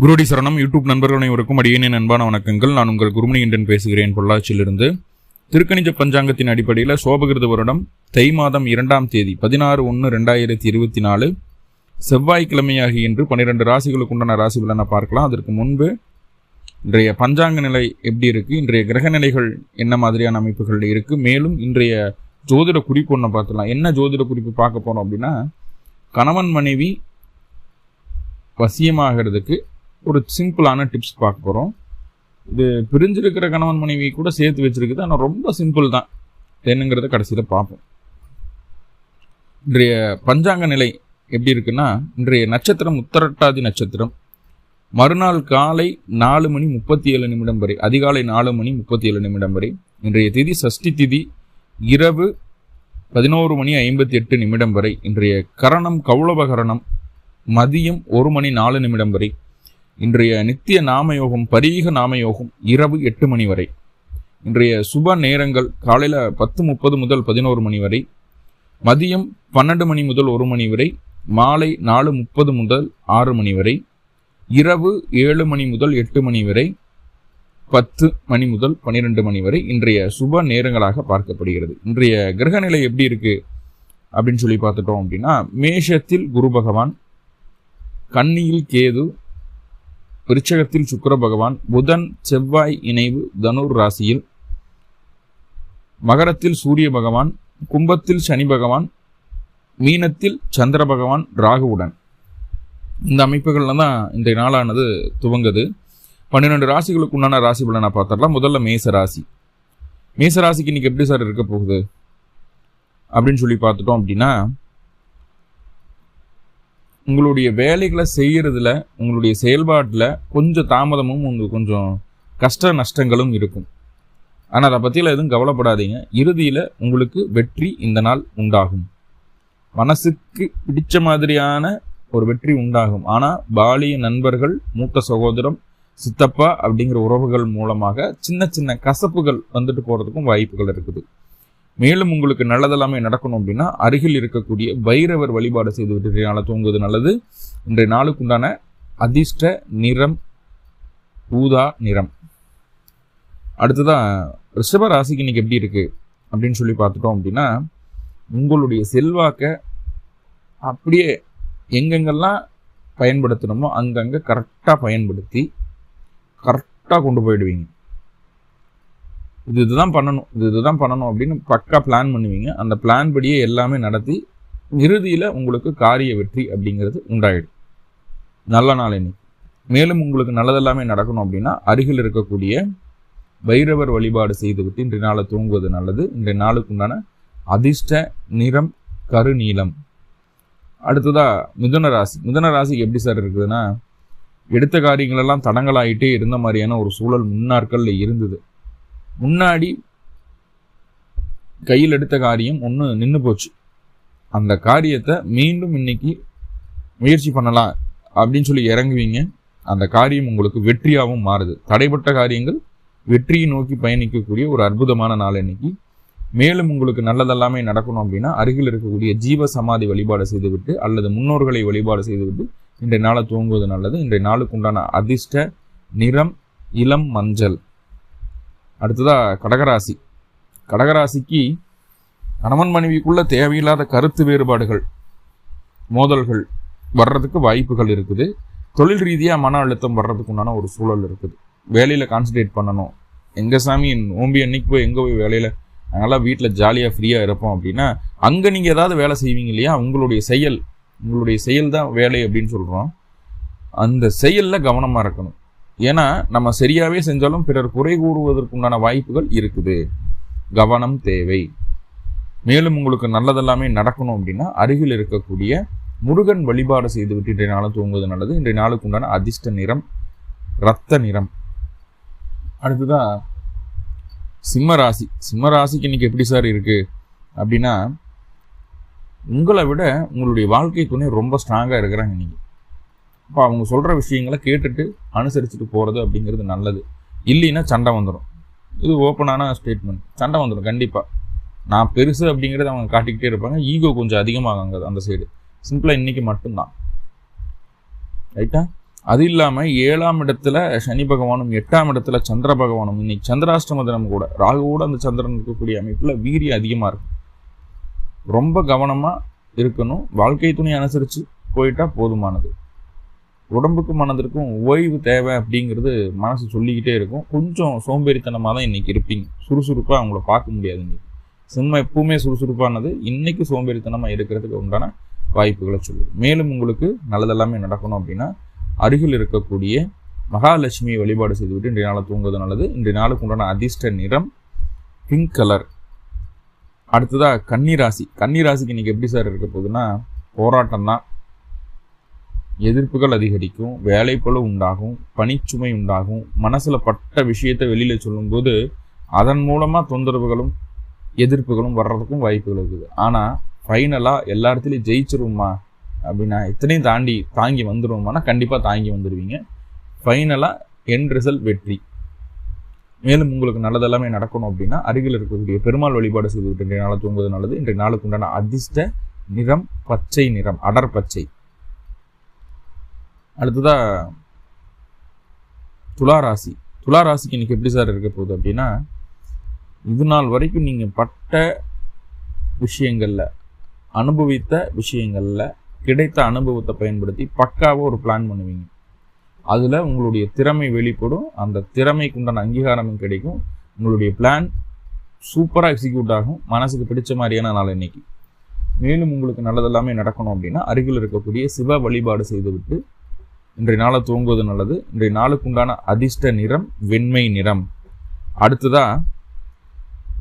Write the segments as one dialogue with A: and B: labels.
A: குருடி சரணம். யூடியூப் நண்பர்கள் அனைவருக்கும் அடியேனின் அன்பான வணக்கங்கள். நான் உங்கள் குருமணிகண்டன் பேசுகிறேன் பொள்ளாச்சியிலிருந்து. திருக்கணிஜ பஞ்சாங்கத்தின் அடிப்படையில் சோபகிருத வருடம் தை மாதம் இரண்டாம் தேதி பதினாறு ஒன்று ரெண்டாயிரத்தி இருபத்தி நாலு செவ்வாய்க்கிழமையாகி இன்று பன்னிரெண்டு ராசிகளுக்கு உண்டான ராசி பலனை பார்க்கலாம். அதற்கு முன்பு இன்றைய பஞ்சாங்க நிலை எப்படி இருக்குது இன்றைய கிரக நிலைகள் என்ன மாதிரியான அமைப்புகள் இருக்குது மேலும் இன்றைய ஜோதிட குறிப்பு ஒன்று பார்த்துலாம் என்ன ஜோதிட குறிப்பு பார்க்க போகிறோம் அப்படின்னா கணவன் மனைவி வசியமாகிறதுக்கு ஒரு சிம்பிளான டிப்ஸ் பார்க்க போகிறோம் இது பிரிஞ்சிருக்கிற கணவன் மனைவி கூட சேர்த்து வச்சிருக்குது. ஆனால் ரொம்ப சிம்பிள் தான். என்னங்கிறத கடைசியில் பார்ப்போம். இன்றைய பஞ்சாங்க நிலை எப்படி இருக்குன்னா இன்றைய நட்சத்திரம் உத்தரட்டாதி நட்சத்திரம். மறுநாள் காலை நாலு மணி முப்பத்தி ஏழு நிமிடம் வரை அதிகாலை நாலு மணி முப்பத்தி ஏழு நிமிடம் வரை இன்றைய திதி சஷ்டி திதி இரவு பதினோரு மணி ஐம்பத்தி எட்டு நிமிடம் வரை இன்றைய கரணம் கௌளவகரணம் மதியம் ஒரு மணி நாலு நிமிடம் வரை இன்றைய நித்திய நாமயோகம் பரீக நாமயோகம் இரவு எட்டு மணி வரை. இன்றைய சுப நேரங்கள் காலையில் பத்து முப்பது முதல் பதினோரு மணி வரை. மதியம் பன்னெண்டு மணி முதல் ஒரு மணி வரை. மாலை நாலு முப்பது முதல் ஆறு மணி வரை. இரவு ஏழு மணி முதல் எட்டு மணி வரை. பத்து மணி முதல் பன்னிரெண்டு மணி வரை இன்றைய சுப நேரங்களாக பார்க்கப்படுகிறது. இன்றைய கிரகநிலை எப்படி இருக்கு அப்படின்னு சொல்லி பார்த்துட்டோம் அப்படின்னா மேஷத்தில் குரு பகவான் கன்னியில் கேது விருச்சகத்தில் சுக்கர பகவான் புதன் செவ்வாய் இணைவு தனுர் ராசியில் மகரத்தில் சூரிய பகவான் கும்பத்தில் சனி பகவான் மீனத்தில் சந்திர பகவான் ராகுவுடன். இந்த அமைப்புகளில் தான் இன்றைய நாளானது துவங்குது. பன்னிரெண்டு ராசிகளுக்கு உண்டான ராசி பலனை பார்த்துடலாம். முதல்ல மேச ராசி. மேச ராசிக்கு இன்னைக்கு எப்படி சார் இருக்க போகுது? அப்படின்னு சொல்லி பார்த்துட்டோம் அப்படின்னா உங்களுடைய வேலைகளை செய்கிறதுல உங்களுடைய செயல்பாட்டில் கொஞ்சம் தாமதமும் உங்களுக்கு கொஞ்சம் கஷ்ட நஷ்டங்களும் இருக்கும். ஆனால் அதை பற்றியில் எதுவும் கவலைப்படாதீங்க. இறுதியில் உங்களுக்கு வெற்றி இந்த நாள் உண்டாகும். மனசுக்கு பிடிச்ச மாதிரியான ஒரு வெற்றி உண்டாகும். ஆனால் பாலிய நண்பர்கள் மூத்த சகோதரம் சித்தப்பா அப்படிங்கிற உறவுகள் மூலமாக சின்ன சின்ன கசப்புகள் வந்துட்டு போகிறதுக்கும் வாய்ப்புகள் இருக்குது. மேலும் உங்களுக்கு நல்லதெல்லாமே நடக்கணும் அப்படின்னா அருகில் இருக்கக்கூடிய பைரவர் வழிபாடு செய்து விட்டு நாளை தூங்குவது நல்லது. இன்றைய நாளுக்குண்டான அதிர்ஷ்ட நிறம் ஊதா நிறம். அடுத்ததான் ரிஷப ராசிக்கு இன்னைக்கு எப்படி இருக்கு அப்படின்னு சொல்லி பார்த்துட்டோம் அப்படின்னா உங்களுடைய செல்வாக்கை அப்படியே எங்கெங்கெல்லாம் பயன்படுத்தணுமோ அங்கங்கே கரெக்டாக பயன்படுத்தி கரெக்டாக கொண்டு போயிடுவீங்க. இது இதுதான் பண்ணணும். இது இதுதான் பண்ணணும் அப்படின்னு பக்கா பிளான் பண்ணுவீங்க. அந்த பிளான் படியே எல்லாமே நடத்தி இறுதியில் உங்களுக்கு காரிய வெற்றி அப்படிங்கிறது உண்டாயிடும். நல்ல நாள் இன்னைக்கு மேலும் உங்களுக்கு நல்லதெல்லாமே நடக்கணும் அப்படின்னா அருகில் இருக்கக்கூடிய பைரவர் வழிபாடு செய்துவிட்டு இன்றைய நாளை தூங்குவது நல்லது. இன்றைய நாளுக்கு உண்டான அதிர்ஷ்ட நிறம் கருநீளம் அடுத்ததா மிதுன ராசி. மிதுன ராசிக்கு எப்படி சார் இருக்குதுன்னா எடுத்த காரியங்களெல்லாம் தடங்களாயிட்டே இருந்த மாதிரியான ஒரு சூழல் முன்னாட்களில் இருந்தது. முன்னாடி கையில் எடுத்த காரியம் ஒன்று நின்று போச்சு. அந்த காரியத்தை மீண்டும் இன்னைக்கு முயற்சி பண்ணலாம் அப்படின்னு சொல்லி இறங்குவீங்க. அந்த காரியம் உங்களுக்கு வெற்றியாகவும் மாறுது. தடைப்பட்ட காரியங்கள் வெற்றியை நோக்கி பயணிக்கக்கூடிய ஒரு அற்புதமான நாள் இன்னைக்கு. மேலும் உங்களுக்கு நல்லதெல்லாமே நடக்கணும் அப்படின்னா அருகில் இருக்கக்கூடிய ஜீவ சமாதி வழிபாடு செய்துவிட்டு அல்லது முன்னோர்களை வழிபாடு செய்துவிட்டு இன்றைய நாளை தூங்குவது நல்லது. இன்றைய நாளுக்கு உண்டான அதிர்ஷ்ட நிறம் இளம் மஞ்சள். அடுத்ததாக கடகராசி. கடகராசிக்கு கணவன் மனைவிக்குள்ள தேவையில்லாத கருத்து வேறுபாடுகள் மோதல்கள் வர்றதுக்கு வாய்ப்புகள் இருக்குது. தொழில் ரீதியாக மன அழுத்தம் வர்றதுக்கு உண்டான ஒரு சூழல் இருக்குது. வேலையில் கான்சன்ட்ரேட் பண்ணணும். எங்கள் சாமி நோம்பி அன்னைக்கு போய் எங்கே போய் வேலையில்? நாங்களாம் வீட்டில் ஜாலியாக ஃப்ரீயாக இருப்போம் அப்படின்னா அங்கே நீங்கள் ஏதாவது வேலை செய்வீங்க இல்லையா? உங்களுடைய செயல் உங்களுடைய செயல் தான் வேலை அப்படின்னு சொல்கிறோம் அந்த செயலில் கவனமாக இருக்கணும். ஏன்னா நம்ம சரியாகவே செஞ்சாலும் பிறர் குறை கூறுவதற்குண்டான வாய்ப்புகள் இருக்குது. கவனம் தேவை. மேலும் உங்களுக்கு நல்லதெல்லாமே நடக்கணும் அப்படின்னா அருகில் இருக்கக்கூடிய முருகன் வழிபாடு செய்து விட்டு இன்றைய நாளும் தூங்குவது நல்லது. இன்றைய நாளுக்கு உண்டான அதிர்ஷ்ட நிறம் இரத்த நிறம். அடுத்ததா சிம்ம ராசி. சிம்ம ராசிக்கு இன்னைக்கு எப்படி சார் இருக்குது அப்படின்னா உங்களை விட உங்களுடைய வாழ்க்கை துணை ரொம்ப ஸ்ட்ராங்காக இருக்கிறாங்க இன்னைக்கு. அப்போ அவங்க சொல்கிற விஷயங்களை கேட்டுட்டு அனுசரிச்சுட்டு போகிறது அப்படிங்கிறது நல்லது. இல்லைன்னா சண்டை வந்துடும் இது ஓப்பனான ஸ்டேட்மெண்ட் சண்டை வந்துடும் கண்டிப்பாக நான் பெருசு அப்படிங்கிறத அவங்க காட்டிக்கிட்டே இருப்பாங்க. ஈகோ கொஞ்சம் அதிகமாகாங்க அந்த சைடு சிம்பிளாக இன்றைக்கி மட்டும்தான். ரைட்டா அது இல்லாமல் ஏழாம் இடத்துல சனி பகவானும் எட்டாம் இடத்துல சந்திர பகவானும் இன்னைக்கு சந்திராஷ்டம தினம் கூட ராகுவோட அந்த சந்திரன் இருக்கக்கூடிய அமைப்பில் வீரியம் அதிகமாக இருக்கும் ரொம்ப கவனமாக இருக்கணும். வாழ்க்கை துணி அனுசரித்து போயிட்டால் போதுமானது. உடம்புக்கும் மனதிற்கும் ஓய்வு தேவை அப்படிங்கிறது மனசு சொல்லிக்கிட்டே இருக்கும். கொஞ்சம் சோம்பேறித்தனமாக தான் இன்றைக்கி இருப்பீங்க. சுறுசுறுப்பாக அவங்கள பார்க்க முடியாது இன்றைக்கி சினிமா எப்பவுமே சுறுசுறுப்பானது. இன்றைக்கும் சோம்பேறித்தனமாக இருக்கிறதுக்கு உண்டான வாய்ப்புகளை சொல்லுது. மேலும் உங்களுக்கு நல்லதெல்லாமே நடக்கணும் அப்படின்னா அருகில் இருக்கக்கூடிய மகாலட்சுமியை வழிபாடு செய்துவிட்டு இன்றைய நாளை தூங்குவது நல்லது. இன்றைய நாளுக்கு உண்டான அதிர்ஷ்ட நிறம் பிங்க் கலர் அடுத்ததாக கன்னிராசி. கன்னிராசிக்கு இன்றைக்கி எப்படி சார் இருக்க போகுதுன்னா போராட்டம் தான் எதிர்ப்புகள் அதிகரிக்கும் வேலைப்பளு உண்டாகும் பணிச்சுமை உண்டாகும். மனசில் பட்ட விஷயத்தை வெளியில் சொல்லும்போது அதன் மூலமாக தொந்தரவுகளும் எதிர்ப்புகளும் வர்றதுக்கும் வாய்ப்புகள் இருக்குது. ஆனால் ஃபைனலாக எல்லா இடத்துலையும் ஜெயிச்சிருவோமா? அப்படின்னா இத்தனையும் தாண்டி தாங்கி வந்துடுவோமானா கண்டிப்பாக தாங்கி வந்துடுவீங்க ஃபைனலாக என் ரிசல்ட் வெற்றி. மேலும் உங்களுக்கு நல்லதெல்லாமே நடக்கணும் அப்படின்னா அருகில் இருக்கக்கூடிய பெருமாள் வழிபாடு செய்துவிட்டு இன்றைய நாளை தூங்குவது நல்லது. இன்றைய நாளுக்கு உண்டான அதிர்ஷ்ட நிறம் பச்சை நிறம் அடர் பச்சை. அடுத்ததாக துளாராசி ராசி. இன்றைக்கி ராசிக்கு எப்படி சார் இருக்க போகுது அப்படின்னா இது நாள் வரைக்கும் நீங்கள் பட்ட விஷயங்களில் அனுபவித்த விஷயங்களில் கிடைத்த அனுபவத்தை பயன்படுத்தி பக்காவாக ஒரு பிளான் பண்ணுவீங்க. அதில் உங்களுடைய திறமை வெளிப்படும். அந்த திறமைக்கு உண்டான அங்கீகாரமும் கிடைக்கும். உங்களுடைய பிளான் சூப்பராக எக்ஸிக்யூட் ஆகும். மனசுக்கு பிடிச்ச மாதிரியான நாள் இன்னைக்கு. மேலும் உங்களுக்கு நல்லதெல்லாமே நடக்கணும் அப்படின்னா அருகில் இருக்கக்கூடிய சிவ வழிபாடு செய்துவிட்டு இன்றைய நாளை தூங்குவது நல்லது. இன்றைய நாளுக்கு உண்டான அதிர்ஷ்ட நிறம் வெண்மை நிறம். அடுத்ததாக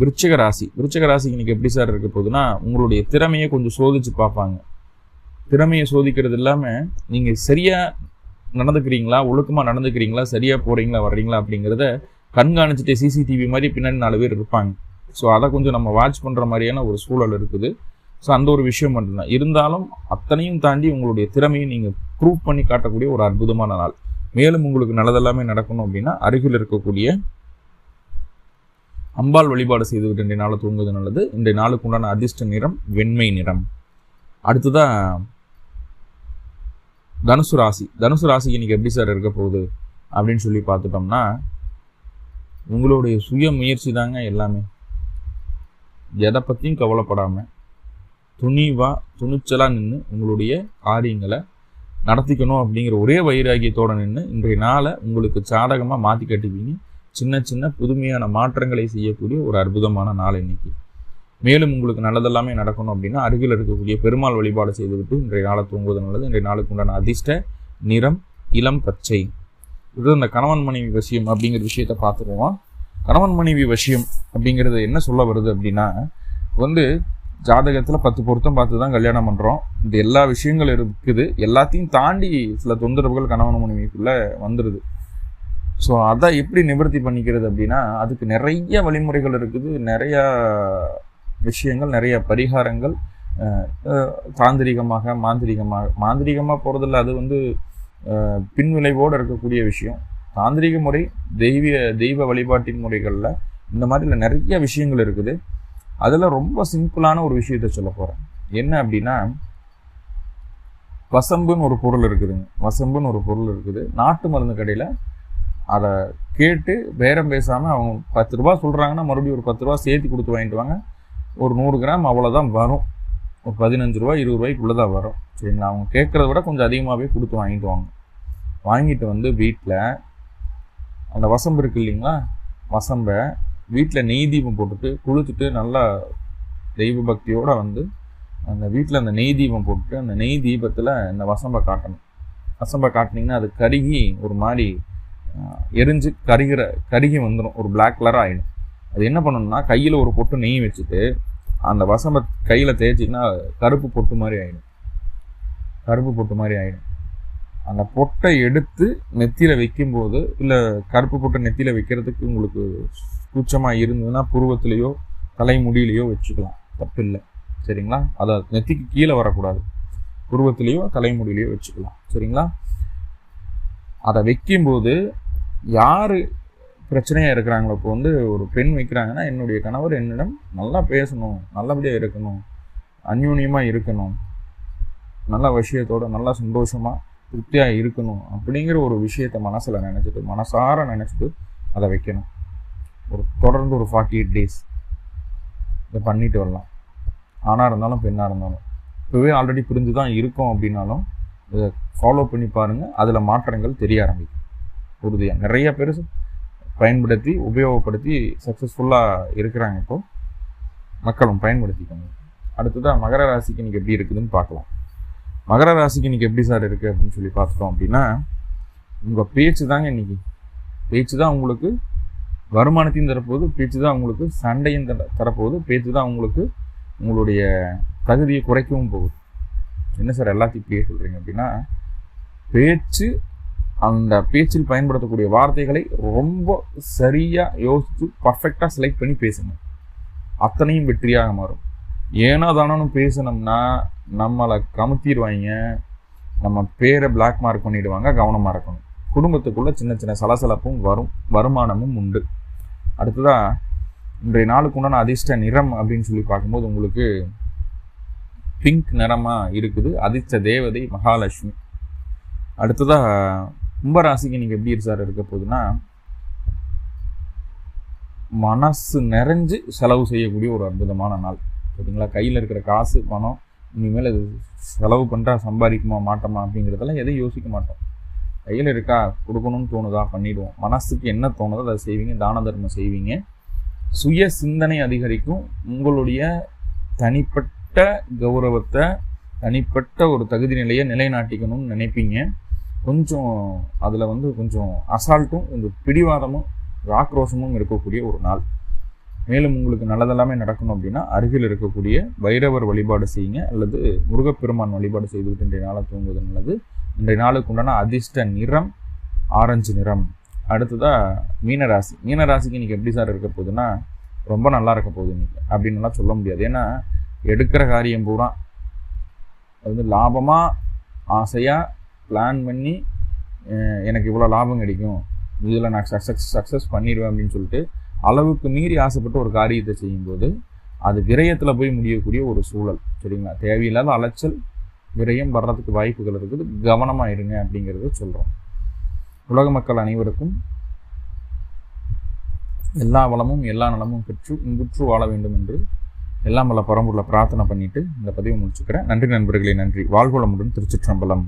A: விருச்சக ராசி. விருச்சக ராசிக்கு இன்னைக்கு எப்படி சார் இருக்க போகுதுன்னா உங்களுடைய திறமையை கொஞ்சம் சோதிச்சு பார்ப்பாங்க. திறமையை சோதிக்கிறது இல்லாமல் நீங்கள் சரியாக நடந்துக்கிறீங்களா ஒழுக்கமாக நடந்துக்கிறீங்களா சரியாக போகிறீங்களா வர்றீங்களா அப்படிங்கிறத கண்காணிச்சுட்டு சிசிடிவி மாதிரி பின்னாடி நாலு பேர் இருப்பாங்க. ஸோ அதை கொஞ்சம் நம்ம வாட்ச் பண்ணுற மாதிரியான ஒரு சூழல் இருக்குது. ஸோ அந்த ஒரு விஷயம் மட்டும்தான். இருந்தாலும் அத்தனையும் தாண்டி உங்களுடைய திறமையை நீங்கள் ப்ரூவ் பண்ணி காட்டக்கூடிய ஒரு அற்புதமான நாள். மேலும் உங்களுக்கு நல்லதெல்லாமே நடக்கணும் அப்படின்னா அருகில் இருக்கக்கூடிய அம்பாள் வழிபாடு செய்துவிட்டு இன்றைய நாளை தூங்குவது நல்லது. இன்றைய நாளுக்கு உண்டான அதிர்ஷ்ட நிறம் வெண்மை நிறம். அடுத்ததா தனுசு ராசி. தனுசு ராசிக்கு இன்றைக்கி எப்படி சார் இருக்க போகுது அப்படின்னு சொல்லி பார்த்துட்டோம்னா உங்களுடைய சுய முயற்சி தாங்க எல்லாமே. எதை பற்றியும் கவலைப்படாமல் துணிவாக துணிச்சலாக நின்று உங்களுடைய காரியங்களை நடத்திக்கணும் அப்படிங்கிற ஒரே வைராகியத்தோடு நின்று இன்றைய நாளை உங்களுக்கு சாதகமாக மாற்றி கட்டிப்பீங்க. சின்ன சின்ன புதுமையான மாற்றங்களை செய்யக்கூடிய ஒரு அற்புதமான நாள் இன்னைக்கு. மேலும் உங்களுக்கு நல்லதெல்லாமே நடக்கணும் அப்படின்னா அருகில் இருக்கக்கூடிய பெருமாள் வழிபாடு செய்துவிட்டு இன்றைய நாளை தூங்குவது நல்லது. இன்றைய நாளுக்கு உண்டான அதிர்ஷ்ட நிறம் இளம் பச்சை. இது இந்த கணவன் மனைவி விஷயம் அப்படிங்கிற விஷயத்த பார்த்துருவோம். கணவன் மனைவி விஷயம் அப்படிங்கிறது என்ன சொல்ல வருது அப்படின்னா வந்து ஜாதகத்தில் பத்து பொருத்தம் பார்த்து தான் கல்யாணம் பண்ணுறோம் இந்த எல்லா விஷயங்கள் இருக்குது. எல்லாத்தையும் தாண்டி சில தொந்தரவுகள் கணவன் மனைவிக்குள்ளே வந்துடுது ஸோ அதை எப்படி நிவர்த்தி பண்ணிக்கிறது அப்படின்னா அதுக்கு நிறைய வழிமுறைகள் இருக்குது. நிறையா விஷயங்கள் நிறைய பரிகாரங்கள் தாந்திரிகமாக மாந்திரிகமாக மாந்திரிகமாக போகிறதில்ல அது வந்து பின்விளைவோடு இருக்கக்கூடிய விஷயம். தாந்திரிக முறை தெய்வ தெய்வ வழிபாட்டின் முறைகளில் இந்த மாதிரில நிறைய விஷயங்கள் இருக்குது. அதில் ரொம்ப சிம்பிளான ஒரு விஷயத்த சொல்ல போகிறேன் என்ன அப்படின்னா வசம்புன்னு ஒரு பொருள் இருக்குதுங்க. வசம்புன்னு ஒரு பொருள் இருக்குது. நாட்டு மருந்து கடையில் அதை கேட்டு பேரம் பேசாமல் அவங்க பத்து ரூபா சொல்கிறாங்கன்னா மறுபடியும் ஒரு பத்து ரூபா சேர்த்து கொடுத்து வாங்கிட்டு வாங்க. ஒரு நூறு கிராம் அவ்வளோதான் வரும். ஒரு பதினஞ்சு ரூபா இருபது ரூபாய்க்குள்ளே தான் வரும். சரிங்களா? அவங்க கேட்குறத விட கொஞ்சம் அதிகமாகவே கொடுத்து வாங்கிட்டு வாங்க. வாங்கிட்டு வந்து வீட்டில் அந்த வசம்பு இருக்கு இல்லைங்களா? வசம்பை வீட்டில் நெய் தீபம் போட்டுட்டு குளித்துட்டு நல்லா தெய்வ பக்தியோடு வந்து அந்த வீட்டில் அந்த நெய் தீபம் போட்டுட்டு அந்த நெய் தீபத்தில் இந்த வசம்பை காட்டணும். வசம்பை காட்டினீங்கன்னா அது கருகி ஒரு மாதிரி எரிஞ்சு கருகிற கருகி வந்துடும் ஒரு பிளாக் கலராக ஆகிடும் அது என்ன பண்ணணும்னா கையில் ஒரு பொட்டு நெய் வச்சுட்டு அந்த வசம்பை கையில் தேய்ச்சிங்கன்னா கருப்பு பொட்டு மாதிரி ஆகிடும் கருப்பு பொட்டு மாதிரி ஆகிடும் அந்த பொட்டை எடுத்து நெத்தியில் வைக்கும்போது இல்லை கருப்பு பொட்டை நெத்தியில் வைக்கிறதுக்கு உங்களுக்கு கூச்சமாக இருந்ததுன்னா புருவத்திலேயோ தலைமுடியிலையோ வச்சுக்கலாம். தப்பில்லை. சரிங்களா? அதை நெத்திக்கு கீழே வரக்கூடாது. புருவத்திலேயோ தலைமுடியிலையோ வச்சுக்கலாம். சரிங்களா? அதை வைக்கும்போது யார் பிரச்சனையாக இருக்கிறாங்களோ இப்போ வந்து ஒரு பெண் வைக்கிறாங்கன்னா என்னுடைய கணவர் என்னிடம் நல்லா பேசணும் நல்லபடியாக இருக்கணும் அந்யூன்யமாக இருக்கணும் நல்ல விஷயத்தோட நல்லா சந்தோஷமாக திருப்தியாக இருக்கணும் அப்படிங்கிற ஒரு விஷயத்த மனசில் நினச்சிட்டு மனசார நினச்சிட்டு அதை வைக்கணும். ஒரு தொடர்ந்து ஒரு ஃபார்ட்டி எயிட் டேஸ் இதை பண்ணிட்டு வரலாம். ஆணாக இருந்தாலும் பெண்ணாக இருந்தாலும். இப்போவே ஆல்ரெடி புரிஞ்சு தான் இருக்கோம் அப்படின்னாலும் இதை ஃபாலோ பண்ணி பாருங்கள் அதில் மாற்றங்கள் தெரிய ஆரம்பிக்கும். உறுதியாக நிறைய பேர் பயன்படுத்தி உபயோகப்படுத்தி சக்ஸஸ்ஃபுல்லாக இருக்கிறாங்க இப்போது மக்களும் பயன்படுத்திக்கோங்க. அடுத்ததாக மகர ராசிக்கு இன்றைக்கி எப்படி இருக்குதுன்னு பார்க்கலாம். மகர ராசிக்கு இன்றைக்கி எப்படி சார் இருக்குது அப்படின்னு சொல்லி பார்த்துட்டோம் அப்படின்னா உங்கள் பேச்சு தாங்க இன்றைக்கி பேச்சு தான் உங்களுக்கு வருமானத்தையும் தரப்போகுது பேச்சு தான் உங்களுக்கு சண்டையும் தர தரப்போகுது பேச்சு தான் உங்களுக்கு உங்களுடைய தகுதியை குறைக்கவும் போகுது. என்ன சார் எல்லாத்தையும் இப்படியே சொல்கிறீங்க அப்படின்னா பேச்சு அந்த பேச்சில் பயன்படுத்தக்கூடிய வார்த்தைகளை ரொம்ப சரியாக யோசித்து பர்ஃபெக்டாக செலக்ட் பண்ணி பேசுங்க. அத்தனையும் வெற்றியாக மாறும். ஏனோ தானோன்னு பேசினோம்னா நம்மளை கமுத்திடுவாங்க நம்ம பேரை பிளாக் மார்க் பண்ணிடுவாங்க கவனமாக இருக்கணும். குடும்பத்துக்குள்ளே சின்ன சின்ன சலசலப்பும் வரும் வருமானமும் உண்டு. அடுத்ததாக இன்றைய நாளுக்கு உண்டான அதிர்ஷ்ட நிறம் அப்படின்னு சொல்லி பார்க்கும்போது உங்களுக்கு பிங்க் நிறமாக இருக்குது. அதிர்ஷ்ட தேவதை மகாலட்சுமி. அடுத்ததாக கும்பராசிக்கு நீங்கள் எப்படி சார் இருக்க போகுதுன்னா மனசு நிறைஞ்சு செலவு செய்யக்கூடிய ஒரு அற்புதமான நாள். சரிங்களா கையில் இருக்கிற காசு பணம் இனிமேல் அது செலவு பண்ணுறா சம்பாதிக்குமா மாட்டோமா அப்படிங்கிறதெல்லாம் எதையும் யோசிக்க மாட்டோம். கையில் இருக்கா? கொடுக்கணும்னு தோணுதா? பண்ணிடுவோம். மனசுக்கு என்ன தோணுதோ அதை செய்வீங்க தான தர்மம் செய்வீங்க. சுய சிந்தனை அதிகரிக்கும். உங்களுடைய தனிப்பட்ட கௌரவத்தை தனிப்பட்ட ஒரு தகுதி நிலையை நிலைநாட்டிக்கணும்னு நினைப்பீங்க. கொஞ்சம் அதில் வந்து கொஞ்சம் அசால்ட்டும் கொஞ்சம் பிடிவாதமும் ஆக்ரோஷமும் இருக்கக்கூடிய ஒரு நாள். மேலும் உங்களுக்கு நல்லதெல்லாமே நடக்கணும் அப்படின்னா அருகில் இருக்கக்கூடிய வைரவர் வழிபாடு செய்யுங்க. அல்லது முருகப்பெருமான் வழிபாடு செய்துவிட்டு இன்றைய நாளை தூங்குவது நல்லது. இன்றைய நாளுக்கு உண்டான அதிர்ஷ்ட நிறம் ஆரஞ்சு நிறம். அடுத்ததாக மீனராசி. மீனராசிக்கு இன்றைக்கி எப்படி சார் இருக்க போகுதுன்னா ரொம்ப நல்லா இருக்க போகுது இன்றைக்கி அப்படின்னுலாம் சொல்ல முடியாது. ஏன்னா எடுக்கிற காரியம் பூரா அது வந்து லாபமாக ஆசையாக பிளான் பண்ணி எனக்கு இவ்வளோ லாபம் கிடைக்கும். இதில் நான் சக்ஸஸ் சக்ஸஸ் பண்ணிடுவேன் அப்படின்னு சொல்லிட்டு அளவுக்கு மீறி ஆசைப்பட்டு ஒரு காரியத்தை செய்யும்போது அது விரயத்தில் போய் முடியக்கூடிய ஒரு சூழல் சரிங்களா? தேவையில்லாத அலைச்சல் விரயம் வர்றதுக்கு வாய்ப்புகள் இருக்குது. கவனமாக இருங்க அப்படிங்கிறத சொல்கிறோம் உலக மக்கள் அனைவருக்கும் எல்லா வளமும் எல்லா நலமும் பெற்று இன்புற்று வாழ வேண்டும் என்று எல்லாம் வல்ல பரம்பூரில் பிரார்த்தனை பண்ணிட்டு இந்த பதிவை முடிச்சுக்கிறேன். நன்றி நண்பர்களே நன்றி. வாழ்வளமுடன் திருச்சிற்றம்பலம்.